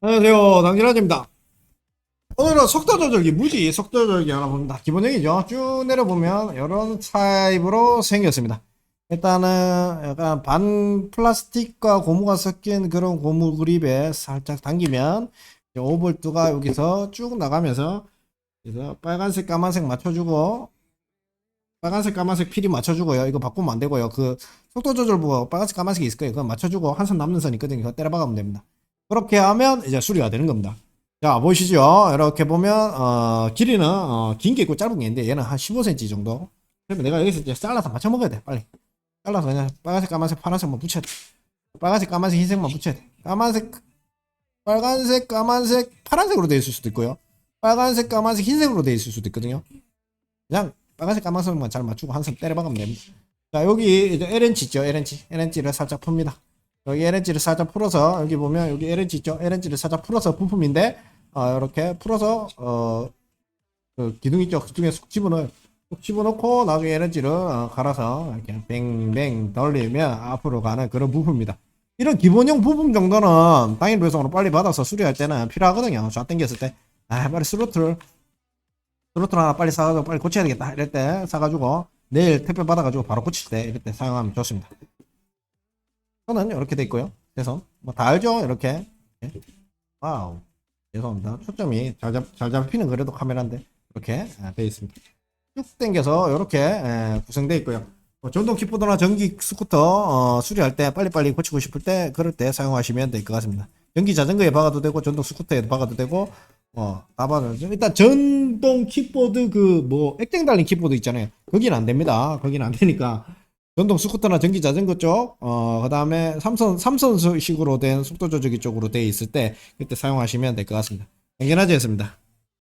안녕하세요. 당진아재입니다. 오늘은 속도 조절기, 무지 속도 조절기 하나 봅니다. 기본적이죠. 쭉 내려보면 이런 타입으로 생겼습니다. 일단은 약간 반 플라스틱과 고무가 섞인 그런 고무 그립에 살짝 당기면 5볼트가 여기서 쭉 나가면서 그래서 빨간색, 까만색 맞춰주고 빨간색, 까만색 필이 맞춰주고요. 이거 바꾸면 안 되고요. 그 속도 조절부가 빨간색, 까만색이 있을 거예요. 그거 맞춰주고 한 선 남는 선 있거든요. 그거 때려 박으면 됩니다. 그렇게 하면 이제 수리가 되는 겁니다. 자, 보이시죠? 이렇게 보면, 어, 길이는, 어, 긴 게 있고 짧은 게 있는데, 얘는 한 15cm 정도. 그러면 내가 여기서 이제 잘라서 맞춰 먹어야 돼, 빨리. 잘라서 그냥 빨간색, 까만색, 파란색만 붙여야 돼. 빨간색, 까만색, 흰색만 붙여야 돼. 까만색, 빨간색, 까만색, 파란색으로 되어 있을 수도 있고요. 빨간색, 까만색, 흰색으로 되어 있을 수도 있거든요. 그냥 빨간색, 까만색만 잘 맞추고 한 선 때려 박으면 됩니다. 자, 여기 이제 L렌치 있죠? L렌치. L렌치를 살짝 풉니다. 여기 LNG를 살짝 풀어서 여기 보면 여기 LNG 있죠? LNG를 살짝 풀어서 부품인데 어, 이렇게 풀어서 어, 그 기둥 있죠? 그중에 쑥 집어넣어요. 쑥 집어넣고 나중에 LNG를 어, 갈아서 이렇게 뱅뱅 돌리면 앞으로 가는 그런 부품입니다. 이런 기본형 부품 정도는 당일 배송으로 빨리 받아서 수리할 때는 필요하거든요. 좌 당겼을 때, 아 빨리 스로틀 스로틀 하나 빨리 사가지고 빨리 고쳐야 되겠다. 이럴 때 사가지고 내일 택배 받아가지고 바로 고칠 때 이럴 때 사용하면 좋습니다. 선은 이렇게 돼 있고요. 대선 뭐 다 알죠? 이렇게 예. 와우 죄송합니다. 초점이 잘, 잡, 잘 잡히는 그래도 카메라인데 이렇게 아, 돼 있습니다. 쭉 당겨서 이렇게 예, 구성돼 있고요. 뭐 전동 킥보드나 전기 스쿠터 어, 수리할 때 빨리빨리 고치고 싶을 때 그럴 때 사용하시면 될 것 같습니다. 전기 자전거에 박아도 되고 전동 스쿠터에 박아도 되고 어, 다 박아도. 일단 전동 킥보드 그 뭐 액정 달린 킥보드 있잖아요. 거기는 안 됩니다. 거기는 안 되니까 전동 스쿠터나 전기 자전거 쪽, 어, 그 다음에 삼선, 삼선식으로 된 속도 조절기 쪽으로 돼 있을 때, 그때 사용하시면 될 것 같습니다. 당연하지 않습니다.